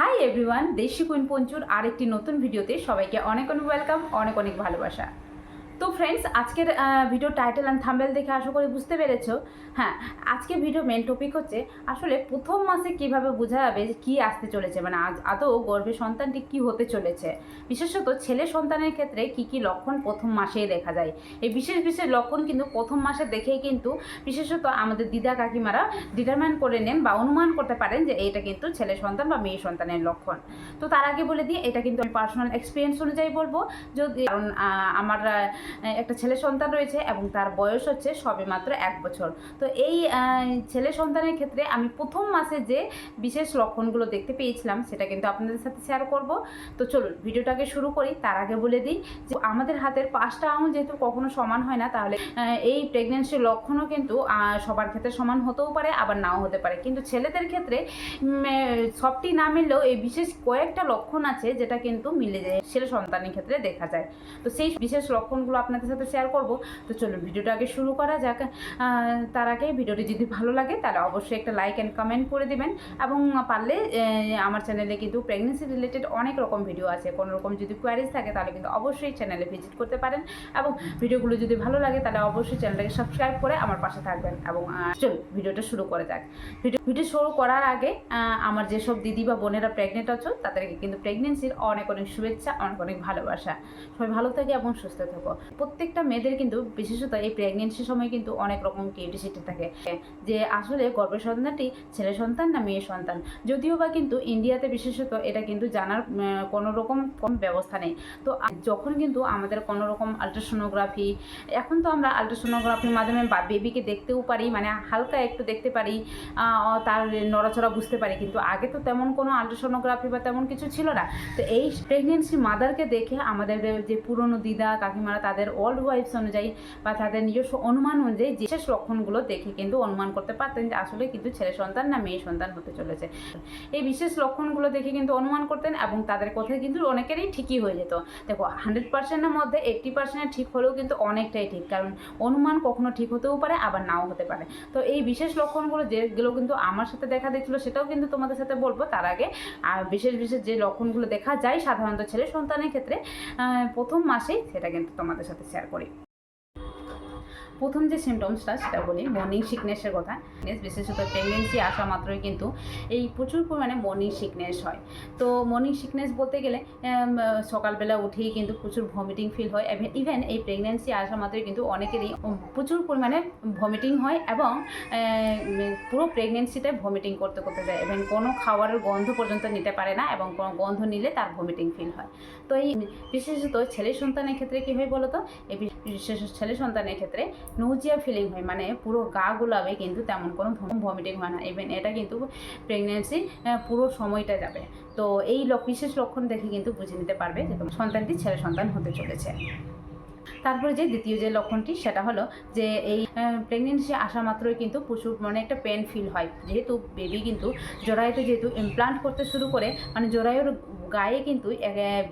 High everyone দেশি queen পঞ্চুর আরেকটি নতুন ভিডিওতে সবাইকে অনেক অনেক ওয়েলকাম অনেক অনেক ভালোবাসা। তো ফ্রেন্ডস আজকের ভিডিও টাইটেল অ্যান্ড থাম্বেল দেখে আশা করি বুঝতে পেরেছ। হ্যাঁ আজকের ভিডিও মেন টপিক হচ্ছে আসলে প্রথম মাসে কীভাবে বোঝা যাবে যে কী আসতে চলেছে মানে আজ, আদৌ গর্ভে সন্তানটি কি হতে চলেছে। বিশেষত ছেলে সন্তানের ক্ষেত্রে কি কি লক্ষণ প্রথম মাসেই দেখা যায়। এই বিশেষ বিশেষ লক্ষণ কিন্তু প্রথম মাসে দেখেই কিন্তু বিশেষত আমাদের দিদা কাকিমারা ডিটারমাইন করে নেন বা অনুমান করতে পারেন যে এটা কিন্তু ছেলে সন্তান বা মেয়ে সন্তানের লক্ষণ। তো তার আগে বলে দিই, এটা কিন্তু আমি পার্সোনাল এক্সপিরিয়েন্স অনুযায়ী বলব। যদি কারণ আমার একটা ছেলে সন্তান রয়েছে এবং তার বয়স হচ্ছে সবে মাত্র এক বছর। তো এই ছেলে সন্তানের ক্ষেত্রে আমি প্রথম মাসে যে বিশেষ লক্ষণগুলো দেখতে পেয়েছিলাম সেটা কিন্তু আপনাদের সাথে শেয়ার করব। তো চলুন, ভিডিওটাকে শুরু করি, তার আগে বলে দিই যে আমাদের হাতের পাঁচটা আঙুল যেহেতু কখনো সমান হয় না, তাহলে এই প্রেগনেন্সির লক্ষণও কিন্তু সবার ক্ষেত্রে সমান হতেও পারে, আবার নাও হতে পারে। কিন্তু ছেলেদের ক্ষেত্রে সবটি না মিললেও এই বিশেষ কয়েকটা লক্ষণ আছে যেটা কিন্তু মিলে যায়, ছেলে সন্তানের ক্ষেত্রে দেখা যায়। তো সেই বিশেষ লক্ষণগুলো আপনাদের সাথে শেয়ার করব। তো চলুন ভিডিওটা আগে শুরু করা যাক। তার আগে ভিডিওটি যদি ভালো লাগে, তাহলে অবশ্যই একটা লাইক অ্যান্ড কমেন্ট করে দিবেন। এবং পারলে আমার চ্যানেলে কিন্তু প্রেগনেন্সি রিলেটেড অনেক রকম ভিডিও আছে। কোনো রকম যদি কোয়ারিজ থাকে, তাহলে কিন্তু অবশ্যই চ্যানেলে ভিজিট করতে পারেন। এবং ভিডিওগুলো যদি ভালো লাগে, তাহলে অবশ্যই চ্যানেলটাকে সাবস্ক্রাইব করে আমার পাশে থাকবেন। এবং চলুন ভিডিওটা শুরু করা যাক। ভিডিও ভিডিও শুরু করার আগে আমার যেসব দিদি বা বোনেরা প্রেগনেন্ট আছো, তাদেরকে কিন্তু প্রেগনেন্সির অনেক অনেক শুভেচ্ছা, অনেক অনেক ভালোবাসা। সবাই ভালো থাকে এবং সুস্থ থাকো। প্রত্যেকটা মেয়েদের কিন্তু বিশেষত এই প্রেগনেন্সির সময় কিন্তু অনেক রকম কিউরিসিটি থাকে। যে আসলে গর্ভের সন্তানটি ছেলে সন্তান না মেয়ে সন্তান? যদিও বা কিন্তু ইন্ডিয়াতে বিশেষত এটা কিন্তু জানার কোনো রকম কম ব্যবস্থা নেই। তো যখন কিন্তু আমাদের কোনো রকম আলট্রাসোনোগ্রাফি এখন তো আমরা আলট্রাসোনোগ্রাফির মাধ্যমে বা বেবিকে দেখতেও পারি মানে হালকা একটু দেখতে পারি তার নড়াচড়া বুঝতে পারি, কিন্তু আগে তো তেমন কোনো আলট্রাসোনোগ্রাফি বা তেমন কিছু ছিল না। তো এই প্রেগনেন্সি মাদারকে দেখে আমাদের যে পুরনো দিদা, কাকিমারা, তাদের ওল্ড ওয়াইফস অনুযায়ী বা তাদের নিজস্ব অনুমান অনুযায়ী বিশেষ লক্ষণগুলো দেখে কিন্তু অনুমান করতে পারতেন যে আসলে কিন্তু ছেলে সন্তান না মেয়ে সন্তান হতে চলেছে। এই বিশেষ লক্ষণগুলো দেখে কিন্তু অনুমান করতেন এবং তাদের কথায় কিন্তু অনেকেরই ঠিকই হয়ে যেত। দেখো হান্ড্রেড পার্সেন্টের মধ্যে এইট্টি পার্সেন্ট ঠিক হলেও কিন্তু অনেকটাই ঠিক, কারণ অনুমান কখনো ঠিক হতেও পারে, আবার নাও হতে পারে। তো এই বিশেষ লক্ষণগুলো যেগুলো কিন্তু আমার সাথে দেখা দিচ্ছিল সেটাও কিন্তু তোমাদের সাথে বলব তার আগে। আর বিশেষ বিশেষ যে লক্ষণগুলো দেখা যায় সাধারণত ছেলে সন্তানের ক্ষেত্রে প্রথম মাসেই সেটা কিন্তু তোমাদের সাথে শেয়ার করি প্রথম যে সিমটমসটা সেটা বলি মর্নিং সিকনেসের কথা। বিশেষত প্রেগনেন্সি আসা মাত্রই কিন্তু এই প্রচুর পরিমাণে মর্নিং সিকনেস হয়। তো মর্নিং সিকনেস বলতে গেলে সকালবেলা উঠেই কিন্তু প্রচুর ভমিটিং ফিল হয়। ইভেন এই প্রেগনেন্সি আসা মাত্রই কিন্তু অনেকেরই প্রচুর পরিমাণে ভমিটিং হয় এবং পুরো প্রেগনেন্সিতে ভমিটিং করতে করতে যায়। এবং কোনো খাবারের গন্ধ পর্যন্ত নিতে পারে না এবং কোনো গন্ধ নিলে তার ভমিটিং ফিল হয়। তো এই, বিশেষত ছেলে সন্তানের ক্ষেত্রে কী হয় বলো তো এই বিশেষ ছেলে সন্তানের ক্ষেত্রে নৌজিয়া ফিলিং হয় মানে পুরো গা গোলাবে কিন্তু তেমন কোনো ভমিটিং হয় না। ইভেন এটা কিন্তু প্রেগনেন্সি পুরো সময়টা যাবে। তো এই বিশেষ লক্ষণ দেখে কিন্তু বুঝে নিতে পারবে যে তোমার সন্তানটি ছেলে সন্তান হতে চলেছে। তারপরে যে দ্বিতীয় যে লক্ষণটি, সেটা হলো যে এই প্রেগনেন্সি আসা মাত্রই কিন্তু প্রচুর মানে একটা পেন ফিল হয়। যেহেতু বেবি কিন্তু জরায়ুতে যেহেতু ইমপ্লান্ট করতে শুরু করে মানে জরায়ুর গায়ে কিন্তু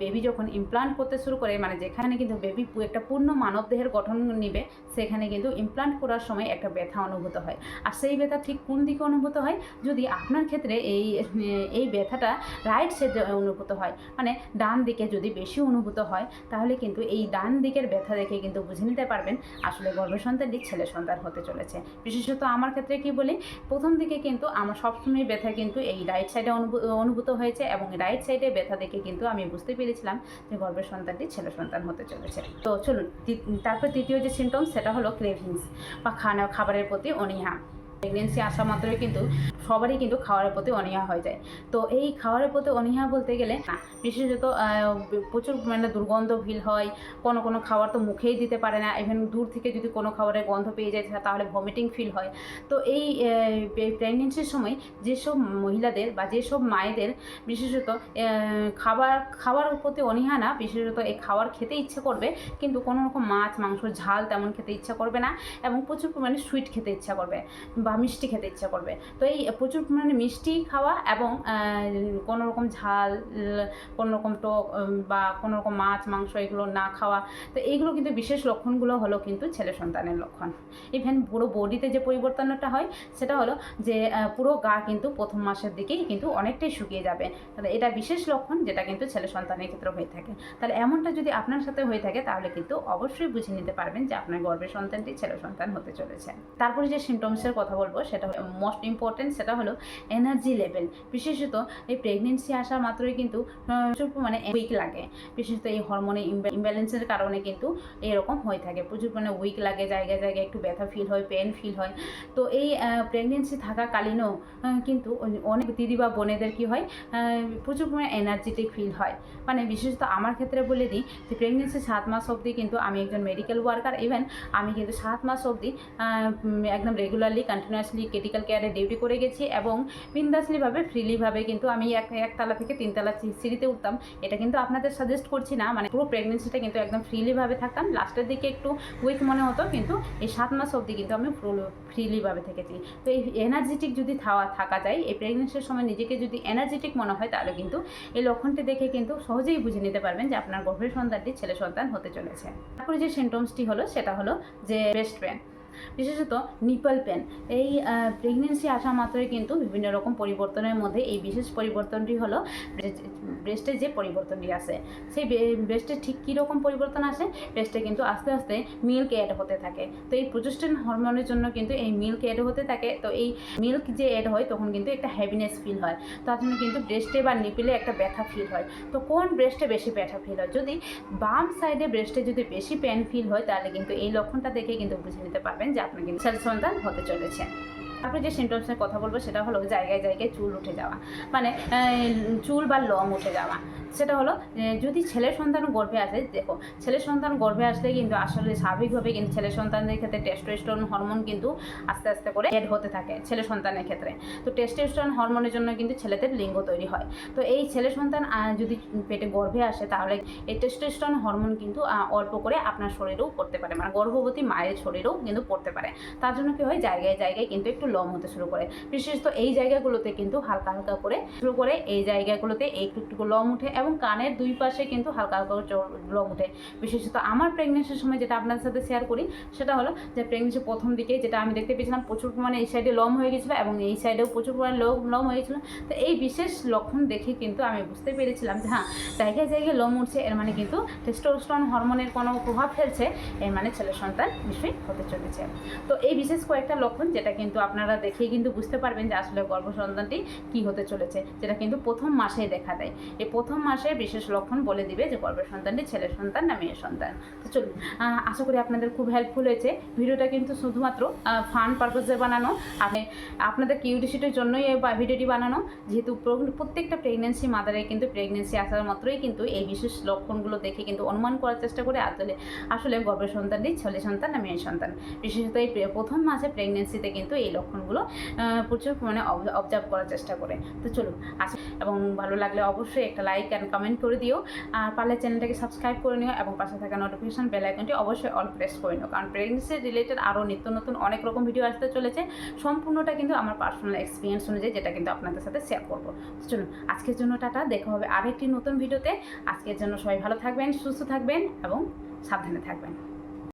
বেবি যখন ইমপ্লান্ট করতে শুরু করে মানে যেখানে কিন্তু বেবি একটা পূর্ণ মানব দেহের গঠন নিবে, সেখানে কিন্তু ইমপ্লান্ট করার সময় একটা ব্যথা অনুভূত হয়। আর সেই ব্যথা ঠিক কোন দিকে অনুভূত হয়? যদি আপনার ক্ষেত্রে এই এই ব্যথাটা রাইট সাইডে অনুভূত হয় মানে ডান দিকে যদি বেশি অনুভূত হয়, তাহলে কিন্তু এই ডান দিকের ব্যথা দেখে কিন্তু বুঝে নিতে পারবেন আসলে গর্ভের সন্তানটি ছেলে সন্তান হতে চলেছে। বিশেষত আমার ক্ষেত্রে কি বলি, প্রথম দিকে কিন্তু আমার সবসময় ব্যথা কিন্তু এই রাইট সাইডে অনুভূত হয়েছে এবং রাইট সাইডে ব্যথা দেখে কিন্তু আমি বুঝতে পেরেছিলাম যে গর্ভের সন্তানটি ছেলে সন্তান হতে চলেছে। তো চলুন তারপর তৃতীয় যে সিমটম সেটা হলো ক্রেভিংস বা খানা, খাবারের প্রতি অনীহা। প্রেগনেন্সি আসা মাত্রই কিন্তু সবারই কিন্তু খাওয়ারের প্রতি অনীহা হয়ে যায়। তো এই খাওয়ারের প্রতি অনীহা বলতে গেলে বিশেষত প্রচুর মানে দুর্গন্ধ ফিল হয়, কোনো কোনো খাবার তো মুখেই দিতে পারে না ইভেন দূর থেকে যদি কোনো খাবারের গন্ধ পেয়ে যায় তাহলে ভমিটিং ফিল হয়। তো এই প্রেগনেন্সির সময় যেসব মহিলাদের বা যেসব মায়েদের বিশেষত খাবার, খাওয়ার প্রতি অনীহা না, বিশেষত এই খাবার খেতে ইচ্ছে করবে, কিন্তু কোনো রকম মাছ, মাংস, ঝাল তেমন খেতে ইচ্ছা করবে না, এবং প্রচুর পরিমাণে সুইট খেতে ইচ্ছা করবে। বা মিষ্টি খেতে ইচ্ছা করবে। তো এই প্রচুর পরিমাণে মিষ্টি খাওয়া এবং কোনো রকম ঝাল, কোনো রকম টক বা কোনো রকম মাছ, মাংস এগুলো না খাওয়া, তো এইগুলো কিন্তু বিশেষ লক্ষণগুলো হলো কিন্তু ছেলে সন্তানের লক্ষণ। ইভেন পুরো বডিতে যে পরিবর্তনটা হয়, সেটা হলো যে পুরো গা কিন্তু প্রথম মাসের দিকেই কিন্তু অনেকটাই শুকিয়ে যাবে। তাহলে এটা বিশেষ লক্ষণ যেটা কিন্তু ছেলে সন্তানের ক্ষেত্রে হয়ে থাকে। তাহলে এমনটা যদি আপনার সাথে হয়ে থাকে, তাহলে কিন্তু অবশ্যই বুঝে নিতে পারবেন যে আপনার গর্ভের সন্তানটি ছেলে সন্তান হতে চলেছে। তারপরে যে সিমটমসের কথা বলব, সেটা মোস্ট ইম্পর্টেন্ট সেটা হলো এনার্জি লেভেল বিশেষত এই প্রেগনেন্সি আসা মাত্রই কিন্তু প্রচুর মানে উইক লাগে। বিশেষত এই হরমোনের ইমব্যালেন্সের কারণে কিন্তু এরকম হয়ে থাকে। প্রচুর মানে উইক লাগে, জায়গায় জায়গায় একটু ব্যথা ফিল হয় পেন ফিল হয়। তো এই প্রেগনেন্সি থাকাকালীনও কিন্তু অনেক দিদি বা বোনেদের কি হয় প্রচুর পরিমাণে এনার্জেটিক ফিল হয়। মানে বিশেষত আমার ক্ষেত্রে বলে দিই যে প্রেগনেন্সি সাত মাস অবধি কিন্তু আমি একজন মেডিকেল ওয়ার্কার ইভেন আমি কিন্তু সাত মাস অবধি একদম রেগুলারলি কন্টিনিউয়াসলি ক্রিটিক্যাল কেয়ারে ডিউটি করে গেছি এবং বিন্দাসলিভাবে ফ্রিলিভাবে কিন্তু আমি এক একতলা থেকে তিনতলা সিঁড়িতে উঠতাম। এটা কিন্তু আপনাদের সাজেস্ট করছি না মানে পুরো প্রেগনেন্সিটা কিন্তু একদম ফ্রিলিভাবে থাকতাম। লাস্টের দিকে একটু উইক মনে হতো, কিন্তু এই সাত মাস অবধি কিন্তু আমি ফ্রিলিভাবে থেকেছি। তো এই এনার্জেটিক যদি থাওয়া, থাকা যায়, এই প্রেগনেন্সির সময় নিজেকে যদি এনার্জেটিক মনে হয়, তাহলে কিন্তু এই লক্ষণটি দেখে কিন্তু সহজেই বুঝে নিতে পারবেন যে আপনার গর্ভের সন্তানটি ছেলে সন্তান হতে চলেছে। তারপরে যে সিমটমসটি হলো, সেটা হলো যে ব্রেস্ট পেন বিশেষত নিপল পেন এই প্রেগনেন্সি আসা মাত্রই কিন্তু বিভিন্ন রকম পরিবর্তনের মধ্যে এই বিশেষ পরিবর্তনটি হলো ব্রেস্টের যে পরিবর্তনটি আসে, সেই ব্রেস্টে ঠিক কী রকম পরিবর্তন আসে? ব্রেস্টে কিন্তু আস্তে আস্তে মিল্ক অ্যাড হতে থাকে। তো এই প্রজেস্টেন হরমোনের জন্য কিন্তু এই মিল্ক অ্যাড হতে থাকে। তো এই মিল্ক যে অ্যাড হয়, তখন কিন্তু একটা হ্যাভিনেস ফিল হয়। তার জন্য কিন্তু ব্রেস্টে বা নিপিলে একটা ব্যথা ফিল হয়। তো কোন ব্রেস্টে বেশি ব্যথা ফিল হয়? যদি বাম সাইডে ব্রেস্টে যদি বেশি পেন ফিল হয়, তাহলে কিন্তু এই লক্ষণটা দেখে কিন্তু বুঝে নিতে পারবেন যে আপনার কিন্তু ছেলে সন্তান হতে চলেছে। তারপরে যে সিমটমসের কথা বলব সেটা হলো জায়গায় জায়গায় চুল উঠে যাওয়া। মানে চুল বা লং উঠে যাওয়া। সেটা হলো যদি ছেলে সন্তান গর্ভে আসে, দেখো ছেলে সন্তান গর্ভে আসলে কিন্তু আসলে স্বাভাবিকভাবে কিন্তু ছেলে সন্তানদের ক্ষেত্রে টেস্টোস্টেরন হরমোন কিন্তু আস্তে আস্তে করে এড হতে থাকে ছেলে সন্তানের ক্ষেত্রে। তো টেস্টোস্টেরন হরমোনের জন্য কিন্তু ছেলেদের লিঙ্গ তৈরি হয়। তো এই ছেলে সন্তান যদি পেটে গর্ভে আসে, তাহলে এই টেস্টোস্টেরন হরমোন কিন্তু অল্প করে আপনার শরীরেও পড়তে পারে। মানে গর্ভবতী মায়ের শরীরেও কিন্তু পড়তে পারে। তার জন্য কি হয়, জায়গায় জায়গায় কিন্তু একটু লম হতে শুরু করে। বিশেষত এই জায়গাগুলোতে কিন্তু হালকা হালকা করে শুরু করে, এই জায়গাগুলোতে একটু একটু লম উঠে এবং কানের দুই পাশে কিন্তু হালকা হালকা লম উঠে। বিশেষত আমার প্রেগনেন্সির সময় যেটা আপনাদের সাথে শেয়ার করি, সেটা হলো যে প্রেগনেন্সির প্রথম দিকে যেটা আমি দেখতে পেয়েছিলাম, প্রচুর পরিমাণে এই সাইডে লম হয়ে গেছিল এবং এই সাইডেও প্রচুর পরিমাণে লম লম হয়ে গেছিল তো এই বিশেষ লক্ষণ দেখে কিন্তু আমি বুঝতে পেরেছিলাম যে হ্যাঁ জায়গায় জায়গায় লম উঠছে, এর মানে কিন্তু টেস্টোস্টেরন হরমোনের কোনো প্রভাব ফেলছে, এর মানে ছেলে সন্তান নিশ্চয়ই হতে চলেছে। তো এই বিশেষ কয়েকটা লক্ষণ যেটা কিন্তু আপনারা দেখেই কিন্তু বুঝতে পারবেন যে আসলে গর্ভ সন্তানটি কী হতে চলেছে, যেটা কিন্তু প্রথম মাসেই দেখা দেয়। এই প্রথম মাসে বিশেষ লক্ষণ বলে দিবে যে গর্ভের সন্তানটি ছেলে সন্তান না মেয়ের সন্তান। তো চলুন আশা করি আপনাদের খুব হেল্পফুল হয়েছে। ভিডিওটা কিন্তু শুধুমাত্র ফান পারপাসে বানানো। আপনি, আপনাদের কিউরিসিটির জন্যই বা- ভিডিওটি বানানো। যেহেতু প্রত্যেকটা প্রেগনেন্সি মাদারে কিন্তু প্রেগনেন্সি আসার মাত্রই কিন্তু এই বিশেষ লক্ষণগুলো দেখে কিন্তু অনুমান করার চেষ্টা করে আসলে আসলে গর্ভের সন্তানটি ছেলে সন্তান না মেয়ের সন্তান। বিশেষত এই প্রথম মাসে প্রেগনেন্সিতে কিন্তু এই লক্ষণগুলো প্রচুর পরিমাণে অবজার্ভ করার চেষ্টা করে। তো চলুন আস এবং ভালো লাগলে অবশ্যই একটা লাইক অ্যান্ড কমেন্ট করে দিও। আর পারলে চ্যানেলটাকে সাবস্ক্রাইব করে নিও এবং পাশে থাকা নোটিফিকেশন বেল আইকনটি অবশ্যই অল প্রেস করে নিও। কারণ প্রেগনেন্সি রিলেটেড আরও নিত্য নতুন অনেক রকম ভিডিও আসতে চলেছে। সম্পূর্ণটা কিন্তু আমার পার্সোনাল এক্সপিরিয়েন্স অনুযায়ী যেটা কিন্তু আপনাদের সাথে শেয়ার করব। চলুন, আজকের জন্য টাটা, দেখা হবে আরেকটি নতুন ভিডিওতে আজকের জন্য সবাই ভালো থাকবেন, সুস্থ থাকবেন এবং সাবধানে থাকবেন।